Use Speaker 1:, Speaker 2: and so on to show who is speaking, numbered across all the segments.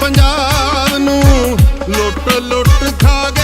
Speaker 1: ਪੰਜਾਬ ਨੂੰ ਲੁੱਟ ਲੁੱਟ ਖਾ ਗਏ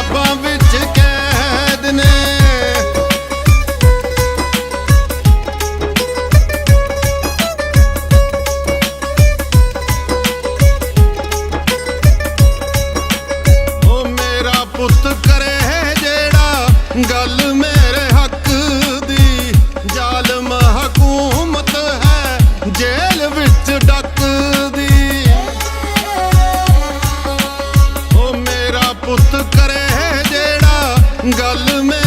Speaker 1: up of. ਗੱਲ ਮੈਂ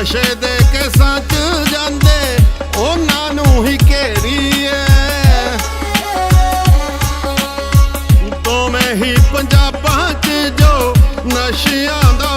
Speaker 1: ਨਸ਼ੇ ਦੇ ਕੇ ਸੱਚ ਜਾਂਦੇ, ਉਹਨਾਂ ਨੂੰ ਹੀ ਘੇਰੀ ਐ ਤੋਂ ਮੈਂ ਹੀ ਪੰਜਾਬਾਂ 'ਚ ਜੋ ਨਸ਼ਿਆਂ ਦਾ